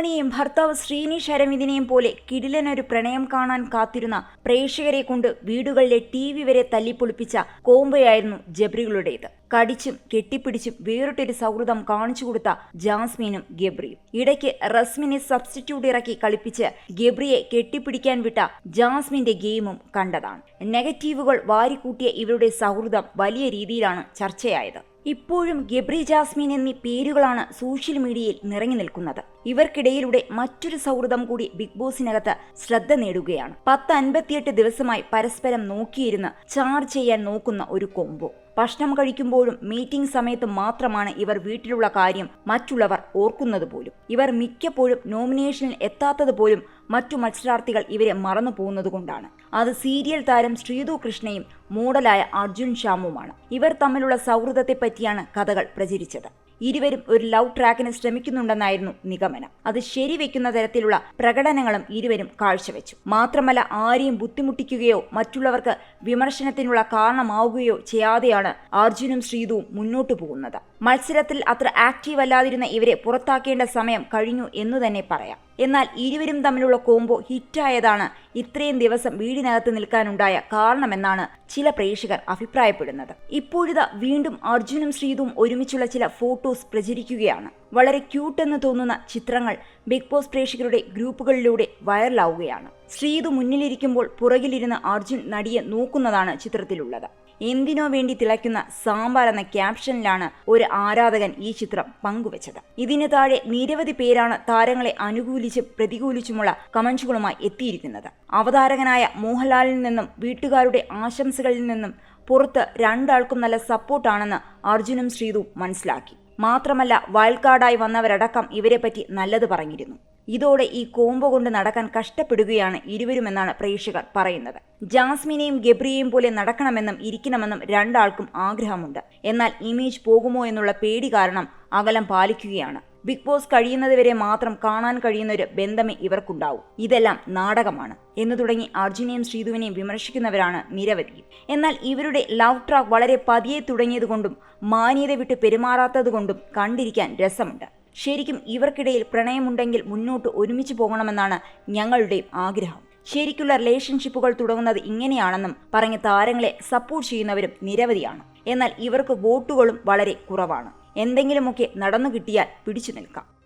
ഇന്ദ്രാണിയെയും ഭർത്താവ് ശ്രീനിഷ് അരവിന്ദിനെയും പോലെ കിടിലനൊരു പ്രണയം കാണാൻ കാത്തിരുന്ന പ്രേക്ഷകരെ കൊണ്ട് വീടുകളിലെ ടി വി വരെ തല്ലിപ്പൊളിപ്പിച്ച കോംബയായിരുന്നു ജബ്രികളുടേത്. കടിച്ചും കെട്ടിപ്പിടിച്ചും വേറിട്ടൊരു സൗഹൃദം കാണിച്ചു കൊടുത്ത ജാസ്മിനും ഗബ്രിയും. ഇടയ്ക്ക് റസ്മിനെ സബ്സ്റ്റിറ്റ്യൂട്ട് ഇറക്കി കളിപ്പിച്ച് ഗബ്രിയെ കെട്ടിപ്പിടിക്കാൻ വിട്ട ജാസ്മിന്റെ ഗെയിമും കണ്ടതാണ്. നെഗറ്റീവുകൾ വാരിക്കൂട്ടിയ ഇവരുടെ സൗഹൃദം വലിയ രീതിയിലാണ് ചർച്ചയായത്. ഇപ്പോഴും ഗബ്രി ജാസ്മിൻ എന്നീ പേരുകളാണ് സോഷ്യൽ മീഡിയയിൽ നിറഞ്ഞു നിൽക്കുന്നത്. ഇവർക്കിടയിലൂടെ മറ്റൊരു സൗഹൃദം കൂടി ബിഗ് ബോസിനകത്ത് ശ്രദ്ധ നേടുകയാണ്. പത്ത് അൻപത്തിയെട്ട് ദിവസമായി പരസ്പരം നോക്കിയിരുന്ന് ചാർജ് ചെയ്യാൻ നോക്കുന്ന ഒരു കൊമ്പോ ഭക്ഷണം കഴിക്കുമ്പോഴും മീറ്റിംഗ് സമയത്ത് മാത്രമാണ് ഇവർ വീട്ടിലുള്ള കാര്യം മറ്റുള്ളവർ ഓർക്കുന്നത് പോലും. ഇവർ മിക്കപ്പോഴും നോമിനേഷനിൽ എത്താത്തത് പോലും മറ്റു മത്സരാർത്ഥികൾ ഇവരെ മറന്നു പോകുന്നത് കൊണ്ടാണ്. അത് സീരിയൽ താരം ശ്രീതു കൃഷ്ണയും മോഡലായ അർജുൻ ശ്യാമുമാണ്. ഇവർ തമ്മിലുള്ള സൗഹൃദത്തെ പറ്റിയാണ് കഥകൾ പ്രചരിച്ചത്. ഇരുവരും ഒരു ലവ് ട്രാക്കിന് ശ്രമിക്കുന്നുണ്ടെന്നായിരുന്നു നിഗമനം. അത് ശരിവെക്കുന്ന തരത്തിലുള്ള പ്രകടനങ്ങളും ഇരുവരും കാഴ്ചവെച്ചു. മാത്രമല്ല ആരെയും ബുദ്ധിമുട്ടിക്കുകയോ മറ്റുള്ളവർക്ക് വിമർശനത്തിനുള്ള കാരണമാവുകയോ ചെയ്യാതെയാണ് അർജുനും ശ്രീതുവും മുന്നോട്ടു പോകുന്നത്. മത്സരത്തിൽ അത്ര ആക്റ്റീവ് അല്ലാതിരുന്ന ഇവരെ പുറത്താക്കേണ്ട സമയം കഴിഞ്ഞു എന്നു തന്നെ പറയാം. എന്നാൽ ഇരുവരും തമ്മിലുള്ള കോംബോ ഹിറ്റായതാണ് ഇത്രയും ദിവസം വീടിനകത്ത് നിൽക്കാനുണ്ടായ കാരണമെന്നാണ് ചില പ്രേക്ഷകർ അഭിപ്രായപ്പെടുന്നത്. ഇപ്പോഴിതാ വീണ്ടും അർജുനും ശ്രീതും ഒരുമിച്ചുള്ള ചില ഫോട്ടോസ് പ്രചരിക്കുകയാണ്. വളരെ ക്യൂട്ട് എന്ന് തോന്നുന്ന ചിത്രങ്ങൾ ബിഗ് ബോസ് പ്രേക്ഷകരുടെ ഗ്രൂപ്പുകളിലൂടെ വൈറലാവുകയാണ് ശ്രീതു മുന്നിലിരിക്കുമ്പോൾ പുറകിലിരുന്ന് അർജുൻ നടിയെ നോക്കുന്നതാണ് ചിത്രത്തിലുള്ളത്. എന്തിനോ വേണ്ടി തിളയ്ക്കുന്ന സാമ്പാർ എന്ന ക്യാപ്ഷനിലാണ് ഒരു ആരാധകൻ ഈ ചിത്രം പങ്കുവച്ചത്. ഇതിന് താഴെ നിരവധി പേരാണ് താരങ്ങളെ അനുകൂലിച്ചും പ്രതികൂലിച്ചുമുള്ള കമന്റുകളുമായി എത്തിയിരിക്കുന്നത്. അവതാരകനായ മോഹൻലാലിൽ നിന്നും വീട്ടുകാരുടെ ആശംസകളിൽ നിന്നും പുറത്ത് രണ്ടാൾക്കും നല്ല സപ്പോർട്ടാണെന്ന് അർജുനും ശ്രീതു മനസ്സിലാക്കി. മാത്രമല്ല വയൽക്കാടായി വന്നവരടക്കം ഇവരെപ്പറ്റി നല്ലത് പറഞ്ഞിരുന്നു. ഇതോടെ ഈ കോംബോ കൊണ്ട് നടക്കാൻ കഷ്ടപ്പെടുകയാണ് ഇരുവരുമെന്നാണ് പ്രേക്ഷകർ പറയുന്നത്. ജാസ്മിനെയും ഗബ്രിയെയും പോലെ നടക്കണമെന്നും ഇരിക്കണമെന്നും രണ്ടാൾക്കും ആഗ്രഹമുണ്ട്. എന്നാൽ ഇമേജ് പോകുമോ എന്നുള്ള പേടി കാരണം അകലം പാലിക്കുകയാണ്. ബിഗ് ബോസ് കഴിയുന്നതുവരെ മാത്രം കാണാൻ കഴിയുന്ന ഒരു ബന്ധമേ ഇവർക്കുണ്ടാവും. ഇതെല്ലാം നാടകമാണ്. എന്ന് തുടങ്ങി അർജുനെയും ശ്രീധുവിനെയും വിമർശിക്കുന്നവരാണ് നിരവധി. എന്നാൽ ഇവരുടെ ലവ് ട്രാക്ക് വളരെ പതിയെ തുടങ്ങിയതുകൊണ്ടും മാന്യത വിട്ട് പെരുമാറാത്തതുകൊണ്ടും കണ്ടിരിക്കാൻ രസമുണ്ട്. ശരിക്കും ഇവർക്കിടയിൽ പ്രണയമുണ്ടെങ്കിൽ മുന്നോട്ട് ഒരുമിച്ച് പോകണമെന്നാണ് ഞങ്ങളുടെയും ആഗ്രഹം. ശരിക്കുള്ള റിലേഷൻഷിപ്പുകൾ തുടങ്ങുന്നത് ഇങ്ങനെയാണെന്നും പറഞ്ഞ് താരങ്ങളെ സപ്പോർട്ട് ചെയ്യുന്നവരും നിരവധിയാണ്. എന്നാൽ ഇവർക്ക് വോട്ടുകളും വളരെ കുറവാണ്. എന്തെങ്കിലുമൊക്കെ നടന്നു കിട്ടിയാൽ പിടിച്ചു നിൽക്കാം.